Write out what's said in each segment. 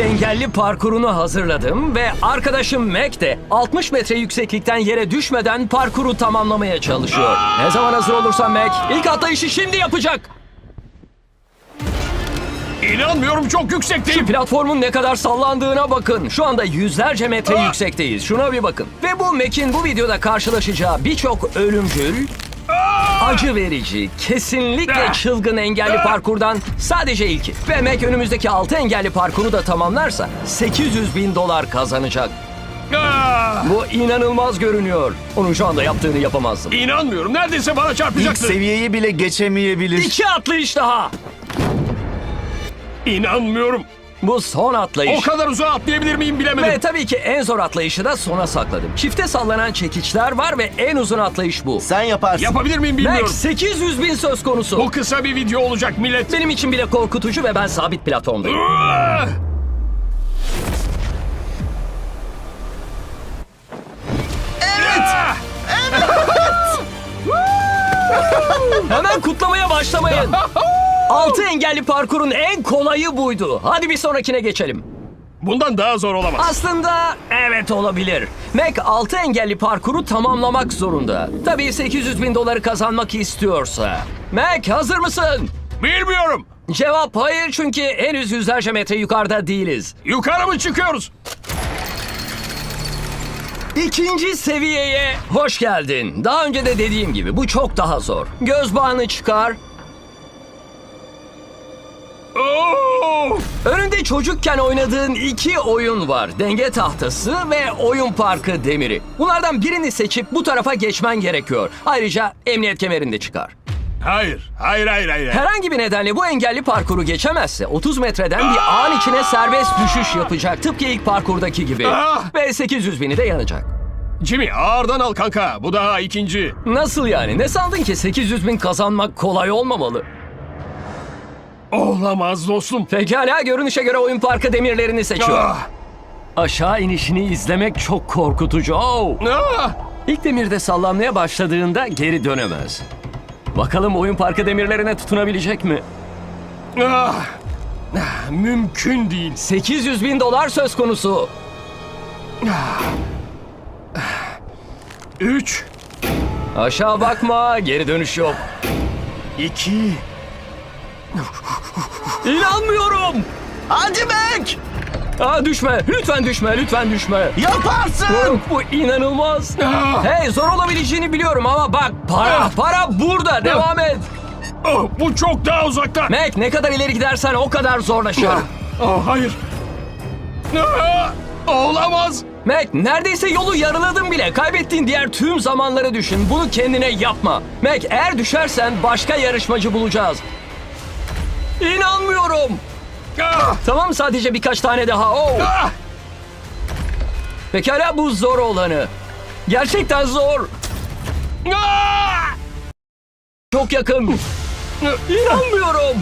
Engelli parkurunu hazırladım ve arkadaşım Mac de 60 metre yükseklikten yere düşmeden parkuru tamamlamaya çalışıyor. Ne zaman hazır olursan Mac, ilk atlayışı şimdi yapacak. İnanmıyorum çok Şu yüksekteyim. platformun ne kadar sallandığına bakın. Şu anda yüzlerce metre Ah! yüksekteyiz. Şuna bir bakın. Ve bu Mac'in bu videoda karşılaşacağı birçok ölümcül, acı verici, kesinlikle Ah! çılgın engelli Ah! parkurdan sadece ilki. Ve Mac önümüzdeki 6 engelli parkuru da tamamlarsa 800 bin dolar kazanacak. Ah! Bu inanılmaz görünüyor. Onun şu anda yaptığını yapamazdım. İnanmıyorum. Neredeyse bana İlk çarpacaktı. seviyeyi bile geçemeyebilir. İki atlayış daha. İnanmıyorum. Bu son atlayış. O kadar uzağa atlayabilir miyim bilemedim. Ve tabii ki en zor atlayışı da sona sakladım. Çifte sallanan çekiçler var ve en uzun atlayış bu. Sen yaparsın. Yapabilir miyim Max bilmiyorum. 800 bin söz konusu. Bu kısa bir video olacak millet. Benim için bile korkutucu ve ben sabit platformdayım. Evet. Hemen kutlamaya başlamayın. Altı engelli parkurun en kolayı buydu. Hadi bir sonrakine geçelim. Bundan daha zor olamaz. Aslında evet olabilir. Mac 6 engelli parkuru tamamlamak zorunda. Tabii 800 bin doları kazanmak istiyorsa. Mac hazır mısın? Bilmiyorum. Cevap hayır çünkü henüz yüzlerce metre yukarıda değiliz. Yukarı mı çıkıyoruz? İkinci seviyeye hoş geldin. Daha önce de dediğim gibi bu çok daha zor. Göz bağını çıkar. Oo! Önünde çocukken oynadığın iki oyun var. Denge tahtası ve oyun parkı demiri. Bunlardan birini seçip bu tarafa geçmen gerekiyor. Ayrıca emniyet kemerinde çıkar. Hayır. Hayır hayır hayır. Herhangi bir nedenle bu engelli parkuru geçemezse 30 metreden bir ağın içine serbest düşüş yapacak. Tıpkı ilk parkurdaki gibi. Ah! Ve 800 bini de yanacak. Jimmy ağırdan al kanka. Bu daha ikinci. Nasıl yani? Ne sandın ki 800 bin kazanmak kolay olmamalı? Olamaz dostum. Pekala görünüşe göre oyun parkı demirlerini seçiyor. Ah! Aşağı inişini izlemek çok korkutucu. Oh! Ah! İlk demirde sallanmaya başladığında geri dönemez. Bakalım oyun parkı demirlerine tutunabilecek mi? Ah! Ah, Mümkün değil. 800 bin dolar söz konusu. Üç, Aşağı bakma, geri dönüş yok. iki, İnanmıyorum. Hadi Mac! Aa, düşme, lütfen düşme, lütfen düşme. Yaparsın! Bu inanılmaz. Ah! Hey zor olabileceğini biliyorum ama bak para, Ah! para burada. Devam et. Oh, bu çok daha uzakta. Mac ne kadar ileri gidersen o kadar zorlaşır. Ah, oh, hayır. Ah, olamaz. Mac neredeyse yolu yarıladın bile. Kaybettiğin diğer tüm zamanları düşün. Bunu kendine yapma. Mac eğer düşersen başka yarışmacı bulacağız. İnanmıyorum. Tamam sadece birkaç tane daha. Oh. Pekala bu zor olanı. Gerçekten zor. Çok yakın. İnanmıyorum.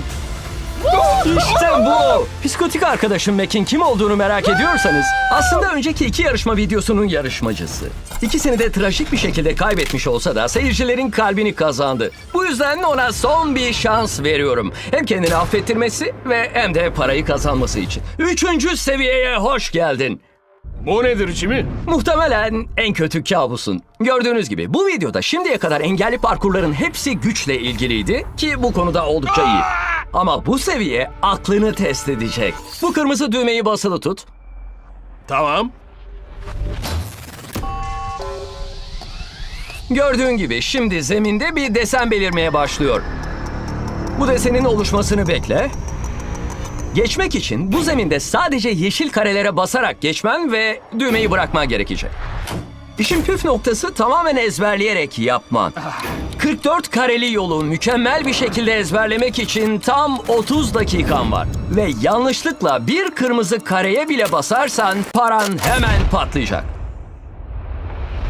İşte bu. Psikotik arkadaşım Mac'in kim olduğunu merak ediyorsanız aslında önceki iki yarışma videosunun yarışmacısı. İkisini de trajik bir şekilde kaybetmiş olsa da seyircilerin kalbini kazandı. Bu yüzden ona son bir şans veriyorum. Hem kendini affettirmesi ve hem de parayı kazanması için. Üçüncü seviyeye hoş geldin. Bu nedir Jimmy? Muhtemelen en kötü kabusun. Gördüğünüz gibi bu videoda şimdiye kadar engelli parkurların hepsi güçle ilgiliydi ki bu konuda oldukça iyi. Ama bu seviye aklını test edecek. Bu kırmızı düğmeyi basılı tut. Tamam. Gördüğün gibi şimdi zeminde bir desen belirmeye başlıyor. Bu desenin oluşmasını bekle. Geçmek için bu zeminde sadece yeşil karelere basarak geçmen ve düğmeyi bırakman gerekecek. İşin püf noktası tamamen ezberleyerek yapman. 44 kareli yolu mükemmel bir şekilde ezberlemek için tam 30 dakikan var. Ve yanlışlıkla bir kırmızı kareye bile basarsan paran hemen patlayacak.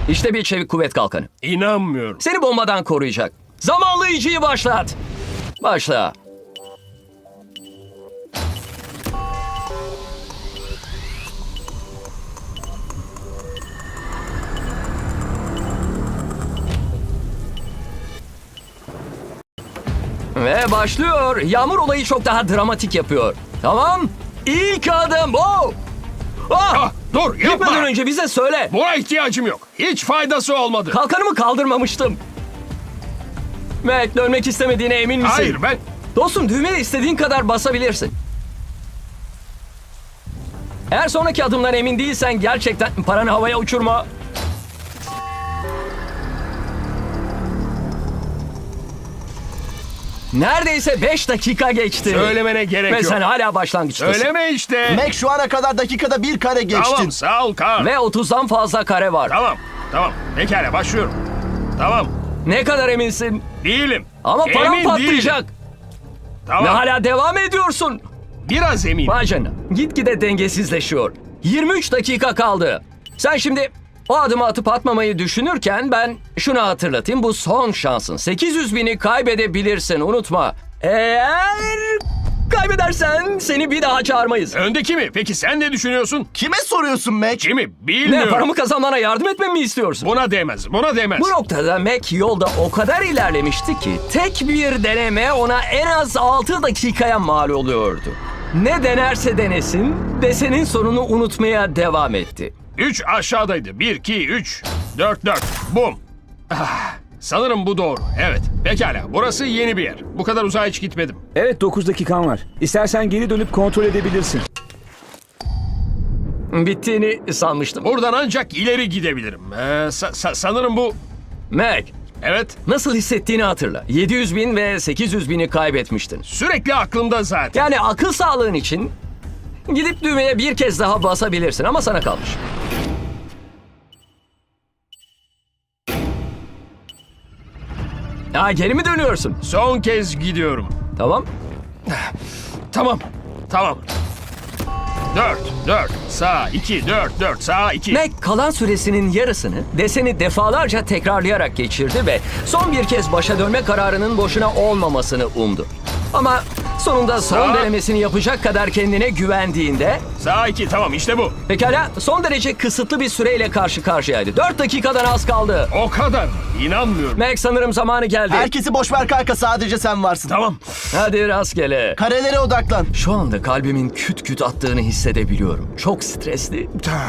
İşte bir çevik kuvvet kalkanı. İnanmıyorum. Seni bombadan koruyacak. Zamanlayıcıyı başlat. Başla. Ve başlıyor. Yağmur olayı çok daha dramatik yapıyor. Tamam. İlk adım. Oh! Ah! Ah, dur yapma. Gitmeden önce bize söyle. Buna ihtiyacım yok. Hiç faydası olmadı. Kalkanımı kaldırmamıştım. Mac dönmek istemediğine emin misin? Hayır ben... Dostum düğmeye istediğin kadar basabilirsin. Eğer sonraki adımdan emin değilsen gerçekten paranı havaya uçurma. Neredeyse 5 dakika geçti. Söylemene gerek Ve yok. sen hala başlangıçtasın. Söyleme işte. Mac şu ana kadar dakikada bir kare geçtin. Tamam sağ ol Kaan. Ve 30'dan fazla kare var. Tamam tamam. Pekala başlıyorum. Tamam. Ne kadar eminsin? Değilim. Ama param Emin değilim. patlayacak. Tamam. Ve hala devam ediyorsun. Biraz eminim. Vay canına. Gitgide dengesizleşiyor. 23 dakika kaldı. Sen şimdi o adımı atıp atmamayı düşünürken ben şunu hatırlatayım. Bu son şansın. 800 bini kaybedebilirsin unutma. Eğer kaybedersen seni bir daha çağırmayız. Öndeki mi? Peki sen ne düşünüyorsun? Kime soruyorsun Mac? Kimi? Ne Bilmiyorum. paramı kazanmana yardım etmemi mi istiyorsun? Buna değmez. Buna değmez. Bu noktada Mac yolda o kadar ilerlemişti ki tek bir deneme ona en az 6 dakikaya mal oluyordu. Ne denerse denesin, desenin sonunu unutmaya devam etti. 3 aşağıdaydı. 1, 2, 3, 4, 4. Bum. Ah, sanırım bu doğru. Evet. Pekala. Burası yeni bir yer. Bu kadar uzağa hiç gitmedim. Evet 9 dakikan var. İstersen geri dönüp kontrol edebilirsin. Bittiğini sanmıştım. Buradan ancak ileri gidebilirim. Ee, sa- sa- sanırım bu... Mac, Evet. nasıl hissettiğini hatırla. 700 bin ve 800 bini kaybetmiştin. Sürekli aklımda zaten. Yani akıl sağlığın için gidip düğmeye bir kez daha basabilirsin ama sana kalmış. Ha geri mi dönüyorsun? Son kez gidiyorum. Tamam. Tamam. Tamam. 4, 4, sağ 2, 4, 4, sağ 2. Mac kalan süresinin yarısını deseni defalarca tekrarlayarak geçirdi ve son bir kez başa dönme kararının boşuna olmamasını umdu. Ama sonunda son Sağ. denemesini yapacak kadar kendine güvendiğinde Sağ 2, tamam işte bu. pekala son derece kısıtlı bir süreyle karşı karşıyaydı. 4 dakikadan az kaldı. O kadar. İnanmıyorum. Mac sanırım zamanı geldi. Herkesi boş ver kanka sadece sen varsın. Tamam. Hadi rastgele. Karelere odaklan. Şu anda kalbimin küt küt attığını hissedebiliyorum. Çok stresli.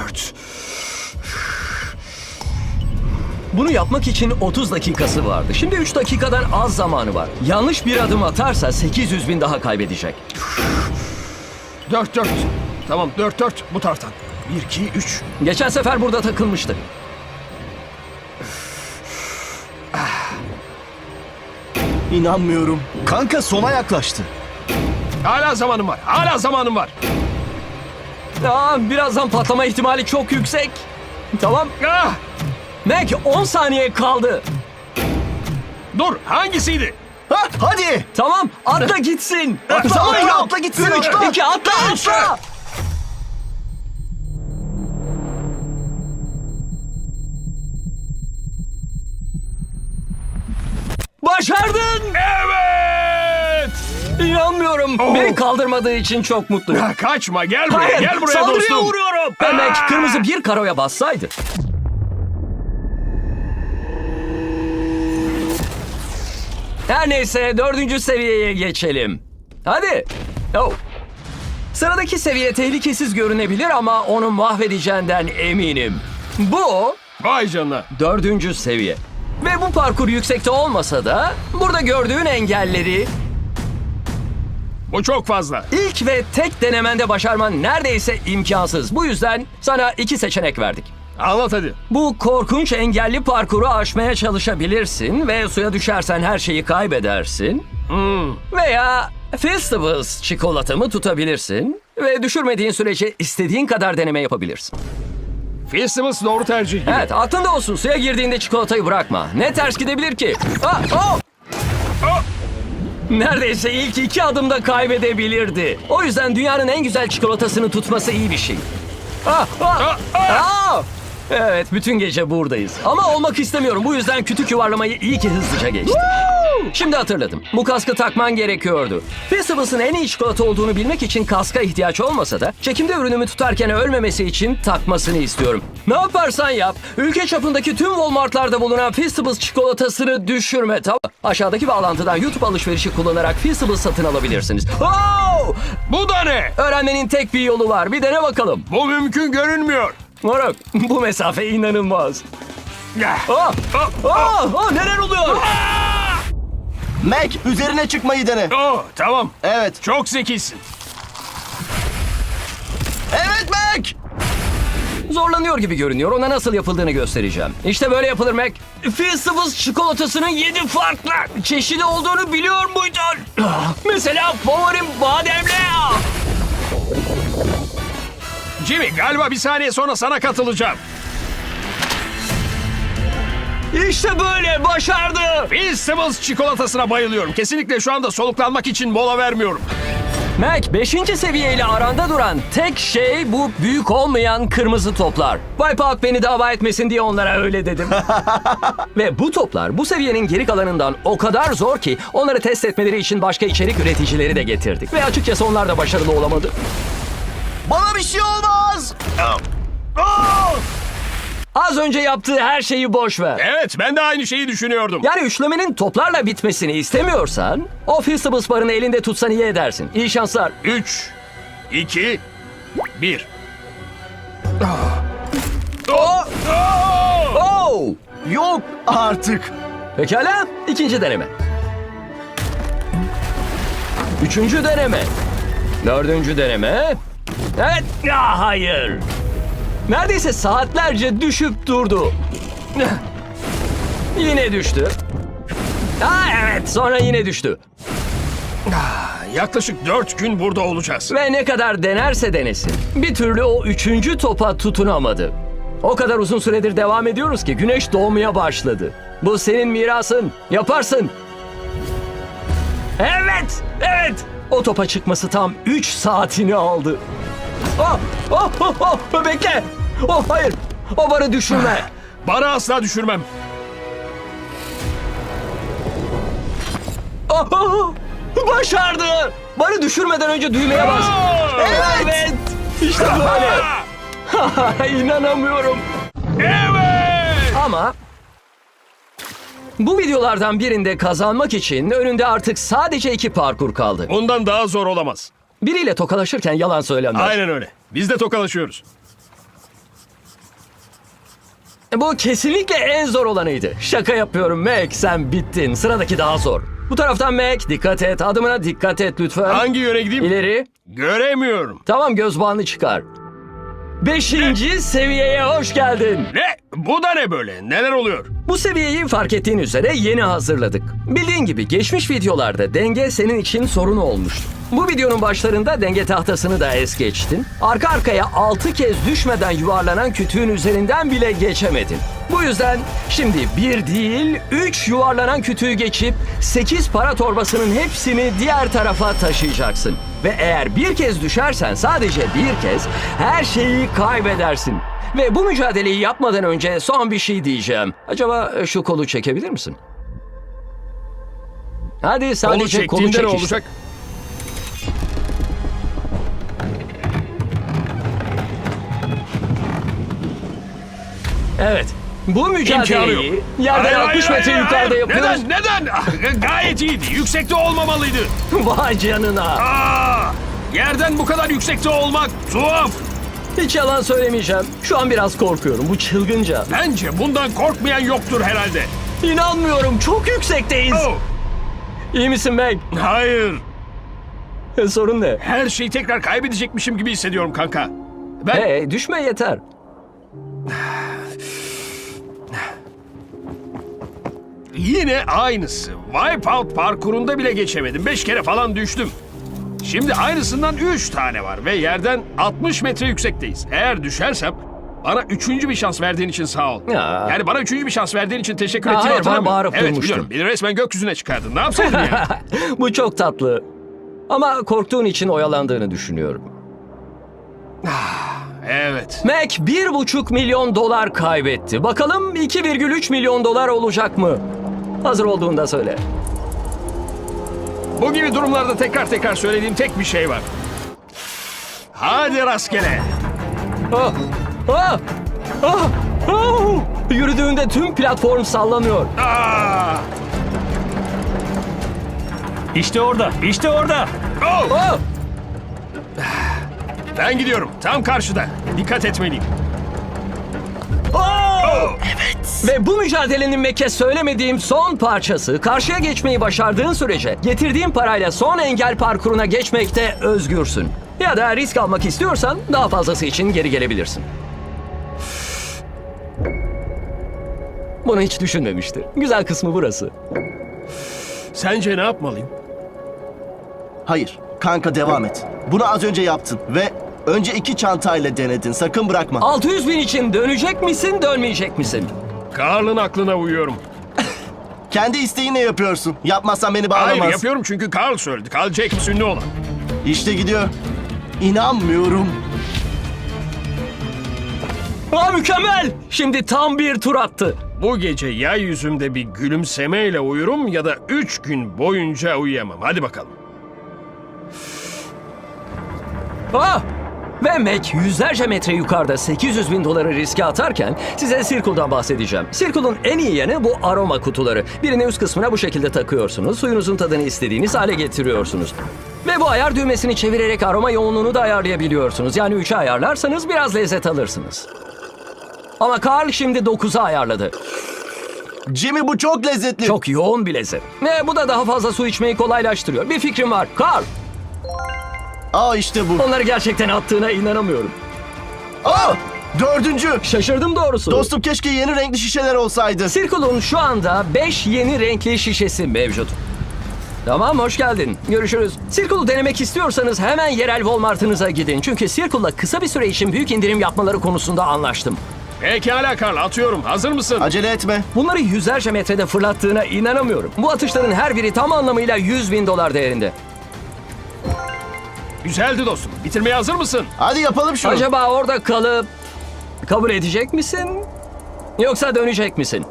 4. Bunu yapmak için 30 dakikası vardı. Şimdi 3 dakikadan az zamanı var. Yanlış bir adım atarsa 800 bin daha kaybedecek. 4, 4. Tamam 4, 4 bu taraftan. 1, 2, 3. Geçen sefer burada takılmıştı. İnanmıyorum. Kanka sona yaklaştı. Hala zamanım var. Hala zamanım var. Aa, birazdan patlama ihtimali çok yüksek. Tamam. Ah! Mac 10 saniye kaldı. Dur hangisiydi? Ha, hadi. Tamam atla gitsin. Atla, Tamam. atla, atla gitsin, Üç, atla. iki, atla atla. Başardın. Evet! İnanmıyorum. Oh. Beni kaldırmadığı için çok mutluyum. Ya kaçma gel buraya Hayır, gel buraya saldırıya dostum. uğruyorum. Ve Mac kırmızı bir karoya bassaydı. Her neyse dördüncü seviyeye geçelim. Hadi. Oh. Sıradaki seviye tehlikesiz görünebilir ama onu mahvedeceğinden eminim. Bu Vay canına. dördüncü seviye. Ve bu parkur yüksekte olmasa da burada gördüğün engelleri Bu çok fazla. İlk ve tek denemende başarman neredeyse imkansız. Bu yüzden sana iki seçenek verdik. Anlat hadi. Bu korkunç engelli parkuru aşmaya çalışabilirsin ve suya düşersen her şeyi kaybedersin. Hmm. Veya Festivals çikolatamı tutabilirsin ve düşürmediğin sürece istediğin kadar deneme yapabilirsin. Festivals doğru tercih gibi. Evet aklında olsun suya girdiğinde çikolatayı bırakma. Ne ters gidebilir ki? Ah, oh! Ah! Neredeyse ilk iki adımda kaybedebilirdi. O yüzden dünyanın en güzel çikolatasını tutması iyi bir şey. Ah, ah, Ah, ah! Evet, bütün gece buradayız. Ama olmak istemiyorum. Bu yüzden kütük yuvarlamayı iyi ki hızlıca geçtim. Şimdi hatırladım. Bu kaskı takman gerekiyordu. Feastables'ın en iyi çikolata olduğunu bilmek için kaska ihtiyaç olmasa da çekimde ürünümü tutarken ölmemesi için takmasını istiyorum. Ne yaparsan yap, ülke çapındaki tüm Walmart'larda bulunan Feastables çikolatasını düşürme tamam Aşağıdaki bağlantıdan YouTube alışverişi kullanarak Feastables satın alabilirsiniz. Oh! Bu da ne? Öğrenmenin tek bir yolu var. Bir dene bakalım. Bu mümkün görünmüyor. Moruk, bu mesafe inanılmaz. Ah, Ah! ah, Ah! Ah! Neler oluyor? Mac üzerine çıkmayı dene. Oh, tamam. Evet. Çok zekisin. Evet Mac. Zorlanıyor gibi görünüyor. Ona nasıl yapıldığını göstereceğim. İşte böyle yapılır Mac. Feastables çikolatasının 7 farklı çeşidi olduğunu biliyor muydun? Mesela favorim bademli. Jimmy galiba bir saniye sonra sana katılacağım. İşte böyle başardı. Feastables çikolatasına bayılıyorum. Kesinlikle şu anda soluklanmak için mola vermiyorum. Mac 5. seviyeyle aranda duran tek şey bu büyük olmayan kırmızı toplar. Wipeout beni dava etmesin diye onlara öyle dedim. Ve bu toplar bu seviyenin geri kalanından o kadar zor ki onları test etmeleri için başka içerik üreticileri de getirdik. Ve açıkçası onlar da başarılı olamadı. Bana bir şey olmaz. Az önce yaptığı her şeyi boş ver. Evet ben de aynı şeyi düşünüyordum. Yani üçlemenin toplarla bitmesini istemiyorsan o Feastables barını elinde tutsan iyi edersin. İyi şanslar. 3, 2, 1. Oh! Oh! Yok artık. Pekala, ikinci deneme. Üçüncü deneme. Dördüncü deneme. Evet, ya hayır. Neredeyse saatlerce düşüp durdu. Yine düştü. Ha evet, sonra yine düştü. Yaklaşık 4 gün burada olacağız. Ve ne kadar denerse denesin, bir türlü o üçüncü topa tutunamadı. O kadar uzun süredir devam ediyoruz ki güneş doğmaya başladı. Bu senin mirasın. Yaparsın. Evet, evet. O topa çıkması tam 3 saatini aldı. Oh, oh, oh, oh, bekle. Oh, hayır. O barı düşürme. Bara asla düşürmem. Oh, oh, oh. Başardı. Barı düşürmeden önce düğmeye bas. Evet. İşte böyle. İnanamıyorum. Evet! Ama bu videolardan birinde kazanmak için önünde artık sadece iki parkur kaldı. Ondan daha zor olamaz. Biriyle tokalaşırken yalan söylenmez. Aynen öyle. Biz de tokalaşıyoruz. Bu kesinlikle en zor olanıydı. Şaka yapıyorum Mac sen bittin. Sıradaki daha zor. Bu taraftan Mac dikkat et adımına dikkat et lütfen. Hangi yöne gideyim? İleri. Göremiyorum. Tamam göz bağını çıkar. Beşinci seviyeye hoş geldin. Ne? Bu da ne böyle? Neler oluyor? Bu seviyeyi fark ettiğin üzere yeni hazırladık. Bildiğin gibi geçmiş videolarda denge senin için sorun olmuştu. Bu videonun başlarında denge tahtasını da es geçtin. Arka arkaya 6 kez düşmeden yuvarlanan kütüğün üzerinden bile geçemedin. Bu yüzden şimdi bir değil 3 yuvarlanan kütüğü geçip 8 para torbasının hepsini diğer tarafa taşıyacaksın. Ve eğer bir kez düşersen sadece bir kez her şeyi kaybedersin. Ve bu mücadeleyi yapmadan önce son bir şey diyeceğim. Acaba e, şu kolu çekebilir misin? Hadi Kolu sadece kolu, çektiğinde çek işte. olacak? Evet. Bu mücadeleyi yerden Hayır, 60 hayır, metre yukarıda yapıyoruz. Neden? Neden? Ah, Gayet iyiydi. Yüksekte olmamalıydı. Vay canına. Aa! Yerden bu kadar yüksekte olmak tuhaf. Hiç yalan söylemeyeceğim. Şu an biraz korkuyorum. Bu çılgınca. Bence bundan korkmayan yoktur herhalde. İnanmıyorum. Çok yüksekteyiz. Oh, İyi misin Meg? hayır. E, Sorun ne? Her şeyi tekrar kaybedecekmişim gibi hissediyorum kanka. Ben Hey düşme yeter. yine aynısı. Wipeout parkurunda bile geçemedim. Beş kere falan düştüm. Şimdi aynısından üç tane var ve yerden 60 metre yüksekteyiz. Eğer düşersem bana üçüncü bir şans verdiğin için sağ ol. Ya. Yani bana üçüncü bir şans verdiğin için teşekkür Ya ettiğini hayır, bana hatırlamıyorum. bağırıp Evet durmuştun. biliyorum. Beni resmen gökyüzüne çıkardın. Ne yapsaydın ya? Bu çok tatlı. Ama korktuğun için oyalandığını düşünüyorum. evet. Mac 1,5 milyon dolar kaybetti. Bakalım 2,3 milyon dolar olacak mı? Hazır olduğunda söyle. Bu gibi durumlarda tekrar tekrar söylediğim tek bir şey var. Hadi rastgele. Ah! Ah! Ah! Ah! Yürüdüğünde tüm platform sallanıyor. Aa! İşte orada, işte orada. Oh! Ah! Ben gidiyorum. Tam karşıda. Dikkat etmeliyim. Ve bu mücadelenin Mek'e söylemediğim son parçası karşıya geçmeyi başardığın sürece getirdiğin parayla son engel parkuruna geçmekte özgürsün. Ya da risk almak istiyorsan daha fazlası için geri gelebilirsin. Bunu hiç düşünmemiştir. Güzel kısmı burası. Sence ne yapmalıyım? Hayır. Kanka devam et. Bunu az önce yaptın ve önce iki çantayla denedin. Sakın bırakma. 600 bin için dönecek misin, dönmeyecek misin? Karl'ın aklına uyuyorum. Kendi isteğinle yapıyorsun. Yapmazsan beni bağlamaz. Hayır yapıyorum çünkü Karl söyledi. Karl Jacobs ünlü olan. İşte gidiyor. İnanmıyorum. Aa mükemmel! Şimdi tam bir tur attı. Bu gece ya yüzümde bir gülümsemeyle uyurum ya da üç gün boyunca uyuyamam. Hadi bakalım. Ah! Ve Mac yüzlerce metre yukarıda 800 bin doları riske atarken size Circle'dan bahsedeceğim. Circle'un en iyi yanı bu aroma kutuları. Birini üst kısmına bu şekilde takıyorsunuz. Suyunuzun tadını istediğiniz hale getiriyorsunuz. Ve bu ayar düğmesini çevirerek aroma yoğunluğunu da ayarlayabiliyorsunuz. Yani 3'e ayarlarsanız biraz lezzet alırsınız. Ama Carl şimdi 9'a ayarladı. Jimmy bu çok lezzetli. Çok yoğun bir lezzet. Ve bu da daha fazla su içmeyi kolaylaştırıyor. Bir fikrim var. Carl, Aa işte bu. onları gerçekten attığına inanamıyorum. Aa! Dördüncü. Şaşırdım doğrusu. Dostum keşke yeni renkli şişeler olsaydı. Circle'un şu anda 5 yeni renkli şişesi mevcut. Tamam hoş geldin. Görüşürüz. Circle'u denemek istiyorsanız hemen yerel Walmart'ınıza gidin. Çünkü Circle'la kısa bir süre için büyük indirim yapmaları konusunda anlaştım. Pekala Karl atıyorum. Hazır mısın? Acele etme. Bunları yüzlerce metrede fırlattığına inanamıyorum. Bu atışların her biri tam anlamıyla 100 bin dolar değerinde. Güzeldi dostum. Bitirmeye hazır mısın? Hadi yapalım şunu. Acaba orada kalıp kabul edecek misin? Yoksa dönecek misin?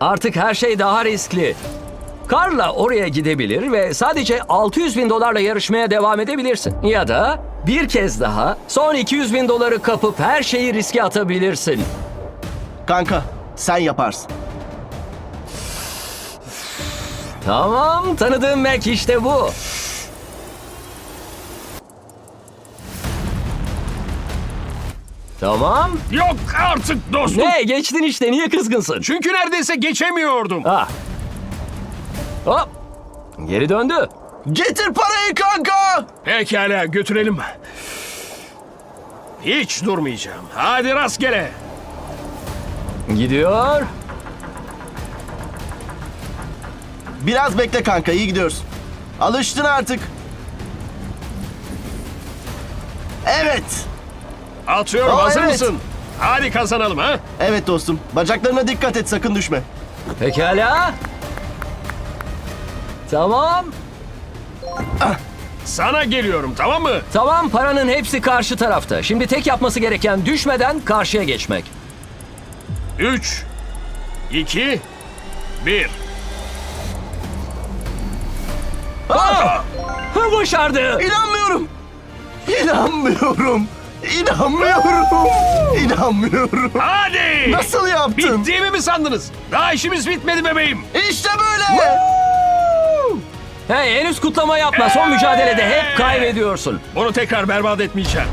Artık her şey daha riskli. Karla oraya gidebilir ve sadece 600 bin dolarla yarışmaya devam edebilirsin. Ya da bir kez daha son 200 bin doları kapıp her şeyi riske atabilirsin. Kanka sen yaparsın. Tamam, tanıdığım Mac işte bu. Tamam. Yok artık dostum. Ne? Geçtin işte. Niye kızgınsın? Çünkü neredeyse geçemiyordum. Ah. Hop. Geri döndü. Getir parayı kanka. Pekala götürelim. Hiç durmayacağım. Hadi rastgele. Gidiyor. Biraz bekle kanka iyi gidiyoruz. Alıştın artık. Evet. Atıyorum Aa, hazır evet. mısın? Hadi kazanalım ha. Evet dostum. Bacaklarına dikkat et sakın düşme. Pekala. Tamam. Sana geliyorum tamam mı? Tamam paranın hepsi karşı tarafta. Şimdi tek yapması gereken düşmeden karşıya geçmek. 3 2 1 Ha, başardı. İnanmıyorum. İnanmıyorum. İnanmıyorum. İnanmıyorum. Hadi! Nasıl yaptın? Bittiğimi mi sandınız? Daha işimiz bitmedi bebeğim. İşte böyle. Hey henüz kutlama yapma. Son mücadelede hep kaybediyorsun. Bunu tekrar berbat etmeyeceğim.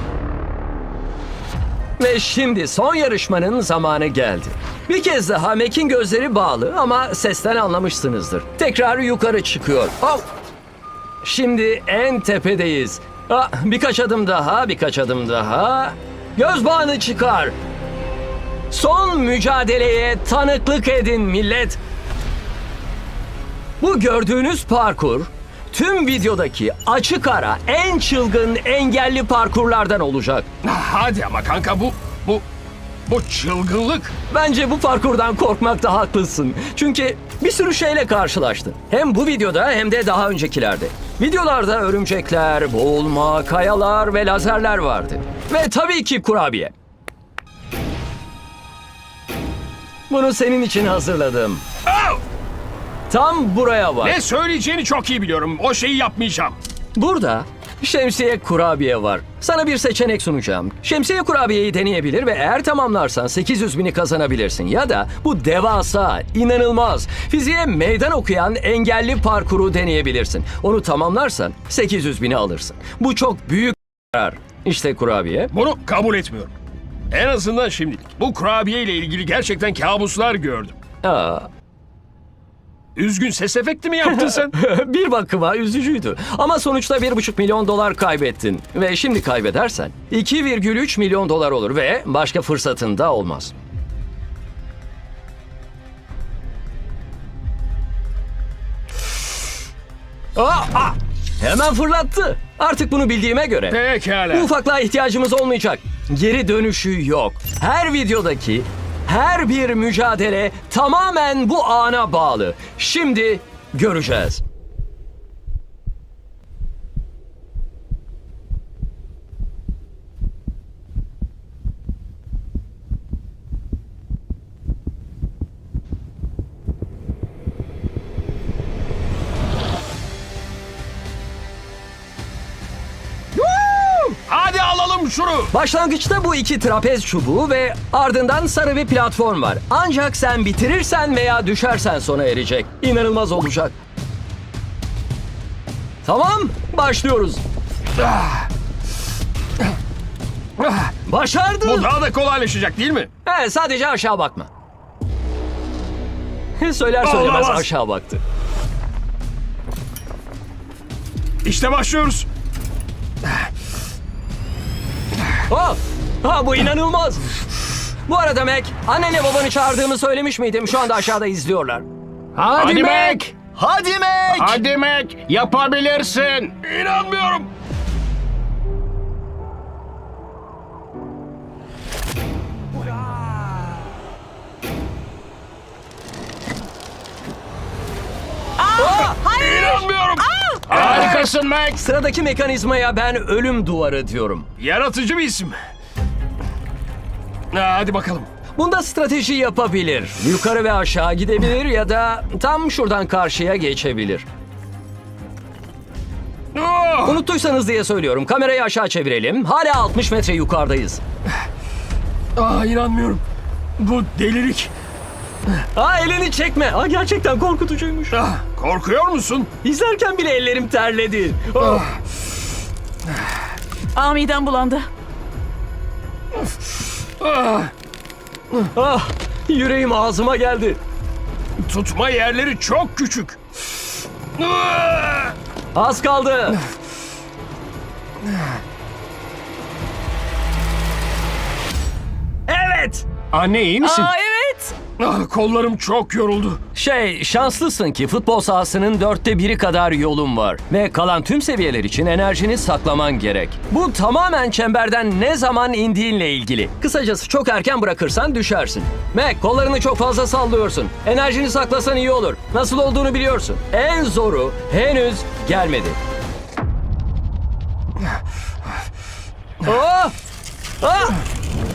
Ve şimdi son yarışmanın zamanı geldi. Bir kez daha Mac'in gözleri bağlı ama sesten anlamışsınızdır. Tekrar yukarı çıkıyor. Oh! Şimdi en tepedeyiz. Ah, birkaç adım daha, birkaç adım daha. Göz bağını çıkar. Son mücadeleye tanıklık edin millet. Bu gördüğünüz parkur tüm videodaki açık ara en çılgın engelli parkurlardan olacak. Hadi ama kanka bu bu bu çılgınlık. Bence bu parkurdan korkmakta haklısın. Çünkü bir sürü şeyle karşılaştın. Hem bu videoda hem de daha öncekilerde. Videolarda örümcekler, boğulma, kayalar ve lazerler vardı. Ve tabii ki kurabiye. Bunu senin için hazırladım. Oh! Tam buraya var. Ne söyleyeceğini çok iyi biliyorum. O şeyi yapmayacağım. Burada şemsiye kurabiye var. Sana bir seçenek sunacağım. Şemsiye kurabiyeyi deneyebilir ve eğer tamamlarsan 800 bini kazanabilirsin. Ya da bu devasa, inanılmaz, fiziğe meydan okuyan engelli parkuru deneyebilirsin. Onu tamamlarsan 800 bini alırsın. Bu çok büyük karar. İşte kurabiye. Bunu kabul etmiyorum. En azından şimdilik. Bu kurabiye ile ilgili gerçekten kabuslar gördüm. Aa, Üzgün ses efekti mi yaptın sen? bir bakıma üzücüydü. Ama sonuçta 1,5 milyon dolar kaybettin. Ve şimdi kaybedersen 2,3 milyon dolar olur ve başka fırsatın da olmaz. Aa, aa! Hemen fırlattı. Artık bunu bildiğime göre Pekala. bu ufaklığa ihtiyacımız olmayacak. Geri dönüşü yok. Her videodaki her bir mücadele tamamen bu ana bağlı. Şimdi göreceğiz. Başlangıçta bu iki trapez çubuğu ve ardından sarı bir platform var. Ancak sen bitirirsen veya düşersen sona erecek. İnanılmaz olacak. Tamam, başlıyoruz. Başardın. Bu daha da kolaylaşacak değil mi? He, sadece aşağı bakma. Söyler söylemez Olamaz. aşağı baktı. İşte başlıyoruz. Ha, ha bu inanılmaz. Bu arada Mac, annene babanı çağırdığımı söylemiş miydim? Şu anda aşağıda izliyorlar. Hadi Mac! Hadi Mac! Hadi Mac! Yapabilirsin! İnanmıyorum. Harikasın Mac! Sıradaki mekanizmaya ben ölüm duvarı diyorum. Yaratıcı bir isim. Ha, Hadi bakalım. Bunda strateji yapabilir. Yukarı ve aşağı gidebilir ya da tam şuradan karşıya geçebilir. Oh! Unuttuysanız diye söylüyorum. Kamerayı aşağı çevirelim. Hala 60 metre yukarıdayız. Aa, inanmıyorum. Bu delilik. Aa elini çekme. Aa gerçekten korkutucuymuş. Ah, korkuyor musun? İzlerken bile ellerim terledi. Oh. Aa midem bulandı. Ah, Ah, yüreğim ağzıma geldi. tutma yerleri çok küçük. Ah! Az kaldı. Evet. Anne iyi misin? Aa evet. Ah, kollarım çok yoruldu. Şey, şanslısın ki futbol sahasının dörtte biri kadar yolun var. Ve kalan tüm seviyeler için enerjini saklaman gerek. Bu tamamen çemberden ne zaman indiğinle ilgili. Kısacası çok erken bırakırsan düşersin. Mac, kollarını çok fazla sallıyorsun. Enerjini saklasan iyi olur. Nasıl olduğunu biliyorsun. En zoru henüz gelmedi. Oh! Ah!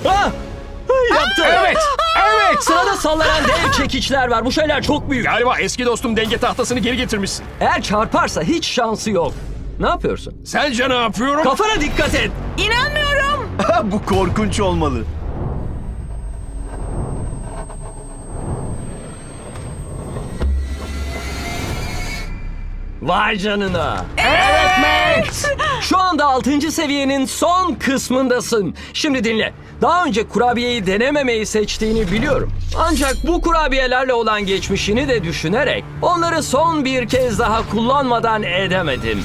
Ah! Yaptı. Evet, Evet. Sırada sallanan dev çekiçler var. Bu şeyler çok büyük. Galiba eski dostum denge tahtasını geri getirmişsin. Eğer çarparsa hiç şansı yok. Ne yapıyorsun? Sence ne yapıyorum? Kafana dikkat et. İnanmıyorum. Bu korkunç olmalı. Vay canına. Evet Mac! Şu anda 6. seviyenin son kısmındasın. Şimdi dinle. Daha önce kurabiyeyi denememeyi seçtiğini biliyorum. Ancak bu kurabiyelerle olan geçmişini de düşünerek onları son bir kez daha kullanmadan edemedim.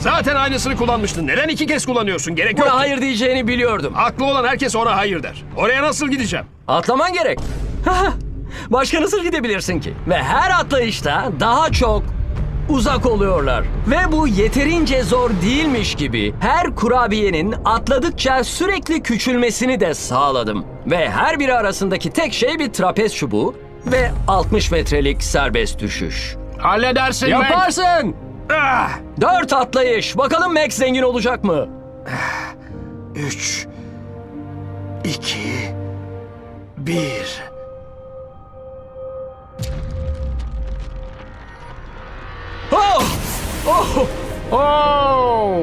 Zaten aynısını kullanmıştın. Neden iki kez kullanıyorsun? Gerek yok. Buna hayır diyeceğini biliyordum. Haklı olan herkes ona hayır der. Oraya nasıl gideceğim? Atlaman gerek. Başka nasıl gidebilirsin ki? Ve her atlayışta daha çok uzak oluyorlar. Ve bu yeterince zor değilmiş gibi her kurabiyenin atladıkça sürekli küçülmesini de sağladım. Ve her biri arasındaki tek şey bir trapez çubuğu ve 60 metrelik serbest düşüş. Halledersin! Yaparsın. Ah! Dört atlayış. Bakalım Max zengin olacak mı? Üç, iki, bir. Oo,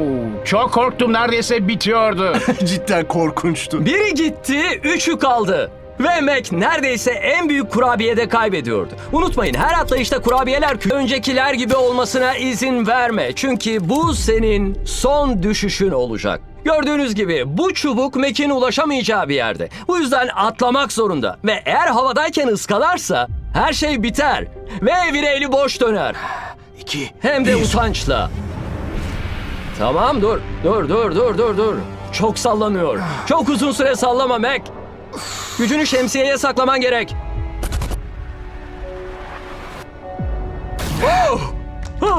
çok korktum neredeyse bitiyordu. Cidden korkunçtu. Biri gitti, üçü kaldı. Ve Mac neredeyse en büyük kurabiyede kaybediyordu. Unutmayın her atlayışta kurabiyeler öncekiler gibi olmasına izin verme. Çünkü bu senin son düşüşün olacak. Gördüğünüz gibi bu çubuk Mac'in ulaşamayacağı bir yerde. Bu yüzden atlamak zorunda. Ve eğer havadayken ıskalarsa her şey biter. Ve evine eli boş döner. İki. Hem de utançla. Tamam dur. Dur dur dur dur dur. Çok sallanıyor. Çok uzun süre sallama Mac. Gücünü şemsiyeye saklaman gerek.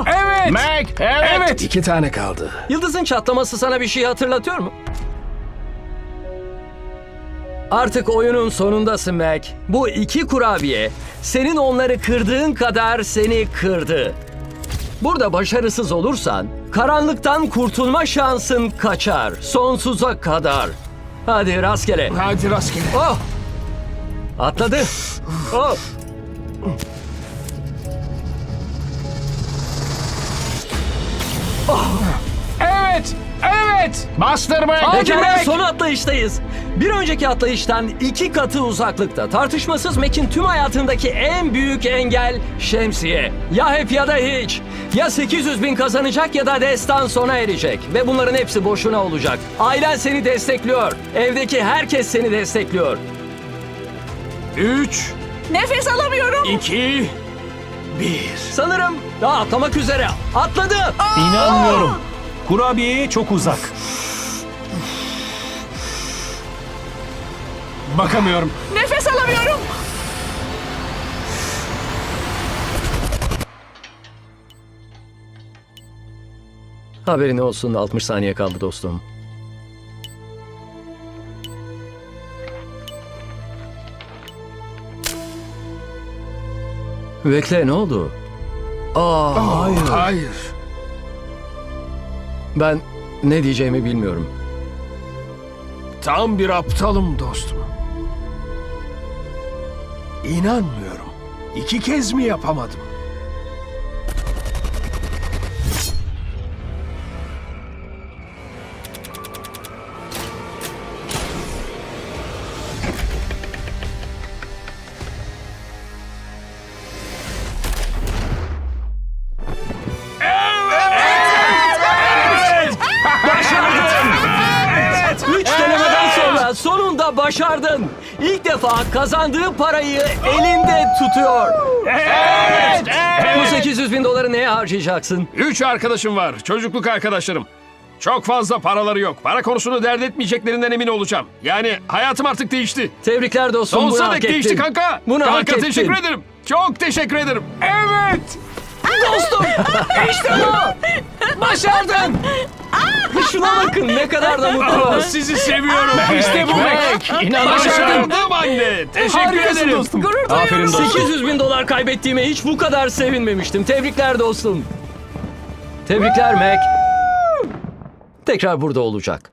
Evet. Mac, evet. Evet. İki tane kaldı. Yıldızın çatlaması sana bir şey hatırlatıyor mu? Artık oyunun sonundasın Mac. Bu iki kurabiye senin onları kırdığın kadar seni kırdı. Burada başarısız olursan karanlıktan kurtulma şansın kaçar sonsuza kadar. Hadi rastgele. Hadi rastgele. Oh! Atladı. Oh! Evet. Evet. Bastır Mac. Pekala son atlayıştayız. Bir önceki atlayıştan iki katı uzaklıkta. Tartışmasız Mac'in tüm hayatındaki en büyük engel şemsiye. Ya hep ya da hiç. Ya 800 bin kazanacak ya da destan sona erecek. Ve bunların hepsi boşuna olacak. Ailen seni destekliyor. Evdeki herkes seni destekliyor. Üç, Nefes alamıyorum. iki, bir. Sanırım daha atlamak üzere. Atladı. İnanmıyorum. Kurabiyeye çok uzak. Bakamıyorum. Nefes alamıyorum. Haberin olsun 60 saniye kaldı dostum. Bekle ne oldu? Aa, hayır. Hayır. Ben ne diyeceğimi bilmiyorum. Tam bir aptalım dostum. İnanmıyorum. İki kez mi yapamadım? Başardın. İlk defa kazandığı parayı elinde tutuyor. Evet. Bu 800 bin doları neye harcayacaksın? Üç arkadaşım var. Çocukluk arkadaşlarım. Çok fazla paraları yok. Para konusunu dert etmeyeceklerinden emin olacağım. Yani hayatım artık değişti. Tebrikler dostum. bunu Sonsuza hak dek ettin. değişti kanka. Bunu hak kanka ettin. teşekkür ederim. Çok teşekkür ederim. Evet. Dostum işte bu. Başardın. Şuna bakın ne kadar da mutlu. Sizi seviyorum. İşte bu Mac. Mac, inanamıyorum. Başardım anne. Teşekkür Harikasın ederim. dostum. Gurur Aferin duyuyorum. dostum. 800 bin dolar kaybettiğime hiç bu kadar sevinmemiştim. Tebrikler dostum. Tebrikler Mac. Tekrar burada olacak.